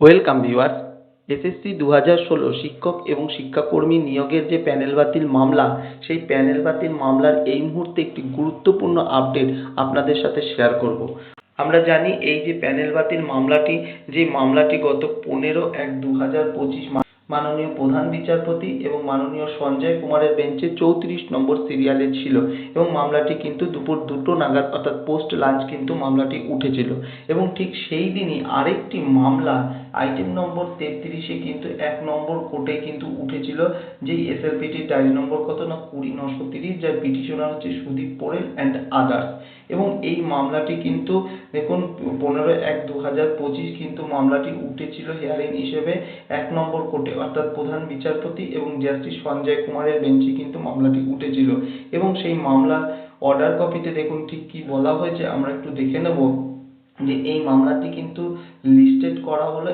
Welcome viewers SSC দু হাজার ষোলো শিক্ষক এবং শিক্ষাকর্মী নিয়োগের যে প্যানেল বাতিল মামলা, সেই প্যানেল বাতিল মামলার এই মুহূর্তে একটি গুরুত্বপূর্ণ আপডেট আপনাদের সাথে শেয়ার করব। আমরা জানি এই যে প্যানেল বাতিল মামলাটি, যে মামলাটি গত পনেরো এক দু হাজার পঁচিশ মাননীয় প্রধান বিচারপতি এবং মাননীয় সঞ্জয় কুমারের বেঞ্চে চৌত্রিশ নম্বর সিরিয়ালে ছিল এবং মামলাটি কিন্তু দুপুর দুটো নাগাদ অর্থাৎ পোস্ট লাঞ্চ কিন্তু মামলাটি উঠেছিল। এবং ঠিক সেই দিনই আরেকটি মামলা আইটেম নম্বর তেত্রিশে কিন্তু এক নম্বর কোর্টে কিন্তু উঠেছিল যেই এসএলপিটির ডায়েরি নম্বর কত না কুড়ি, নশো তিরিশ, যার পিটিশনার হচ্ছে সুদীপ পোরেল অ্যান্ড আদার্স এবং এই মামলাটি কিন্তু দেখুন, পনেরো এক দু হাজার পঁচিশ কিন্তু মামলাটি উঠেছিল হিয়ারিং হিসেবে এক নম্বর কোর্টে। অর্থাৎ প্রধান বিচারপতি এবং জাস্টিস সঞ্জয় কুমারের বেঞ্চে কিন্তু মামলাটি উঠেছিল। এবং সেই মামলার অর্ডার কপিতে দেখুন ঠিক কি বলা হয়েছে, আমরা একটু দেখে নেব যে এই মামলাটি কিন্তু করা হলো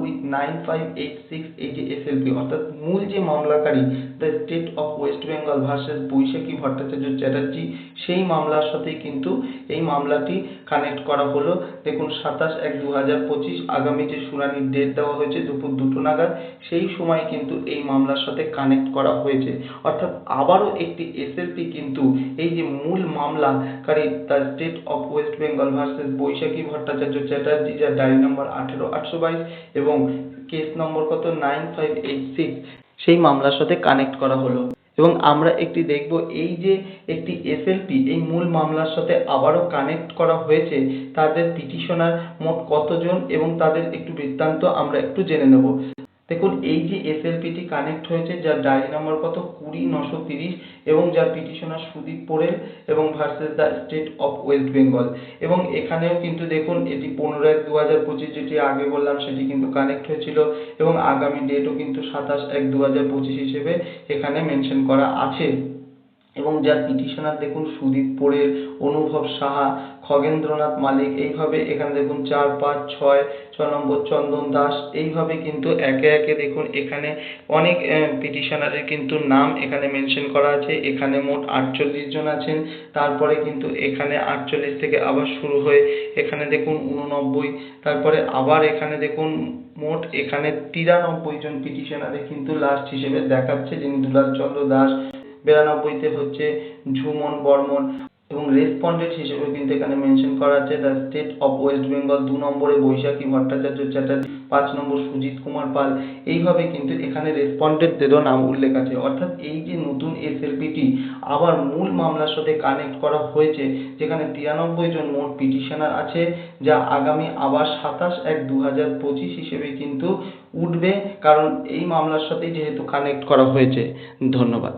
with nine five eight six এই যে এসএলপি অর্থাৎ মূল যে মামলাকারী the state of West Bengal versus Baishakhi Bhattacharya Chatterjee, সেই মামলার সাথে কিন্তু এই মামলাটি কানেক্ট করা হলো। দেখুন, সাতাশ এক দু হাজার পঁচিশ আগামী যে শুনানির ডেট দেওয়া হয়েছে দুপুর দুটো নাগাদ, সেই সময় কিন্তু এই মামলার সাথে কানেক্ট করা হয়েছে। অর্থাৎ আবারও একটি এসএলপি কিন্তু এই যে মূল মামলাকারী the state of West Bengal versus Baishakhi Bhattacharya Chatterjee, যার ডায়েরি নম্বর আঠেরো আটশো বাইশ এবং কেস নম্বর কত? নাইন ফাইভ এইট সিক্স সেই মামলার সাথে কানেক্ট করা হলো। এবং আমরা একটি দেখব, এই যে একটি এসএলপি এই মূল মামলার সাথে আবারও কানেক্ট করা হয়েছে, তাদের পিটিশনার মোট কতজন এবং তাদের একটু বৃত্তান্ত আমরা একটু জেনে নেব। দেখুন, এই যে এসএলপিটি কানেক্ট হয়েছে, যার ডায়েরি নম্বর কত? কুড়ি, নশো তিরিশ এবং যার পিটিশনার সুদীপ পোরেল এবং versus the state of West Bengal এবং এখানেও কিন্তু দেখুন, এটি পনেরো এক দু হাজার পঁচিশ যেটি আগে বললাম, সেটি কিন্তু কানেক্ট হয়েছিল এবং আগামী ডেটও কিন্তু সাতাশ এক দু হাজার পঁচিশ হিসেবে এখানে মেনশন করা আছে। এবং যার পিটিশনার দেখুন সুদীপ পোরেল অনুভব সাহা, খগেন্দ্রনাথ মালিক, এইভাবে এখানে দেখুন চার, পাঁচ, ছয় ছ নম্বর চন্দন দাস, এইভাবে কিন্তু একে একে দেখুন এখানে অনেক পিটিশনারের কিন্তু নাম এখানে মেনশন করা আছে। এখানে মোট আটচল্লিশ জন আছেন। তারপরে কিন্তু এখানে আটচল্লিশ থেকে আবার শুরু হয়ে এখানে দেখুন উননব্বই তারপরে আবার এখানে দেখুন মোট এখানে তিরানব্বই জন পিটিশনারে কিন্তু লাস্ট হিসেবে দেখাচ্ছে, যিনি দুলালচন্দ্র দাস। বিরানব্বইতে হচ্ছে ঝুমন, বর্মন এবং রেসপন্ডেন্ট হিসেবে কিন্তু এখানে মেনশন করা আছে। The state of West Bengal দু নম্বরে বৈশাখী ভট্টাচার্য চ্যাটার্জি, পাঁচ নম্বর সুজিত কুমার পাল। এইভাবে কিন্তু এখানে রেসপন্ডেন্টদেরও নাম উল্লেখ আছে। অর্থাৎ এই যে নতুন এসএলপিটি আবার মূল মামলার সাথে কানেক্ট করা হয়েছে, যেখানে তিরানব্বই জন মোট পিটিশনার আছে, যা আগামী আবার সাতাশ এক দু হাজার পঁচিশ হিসেবে কিন্তু উঠবে। কারণ এই মামলার সাথেই যেহেতু কানেক্ট করা হয়েছে। ধন্যবাদ।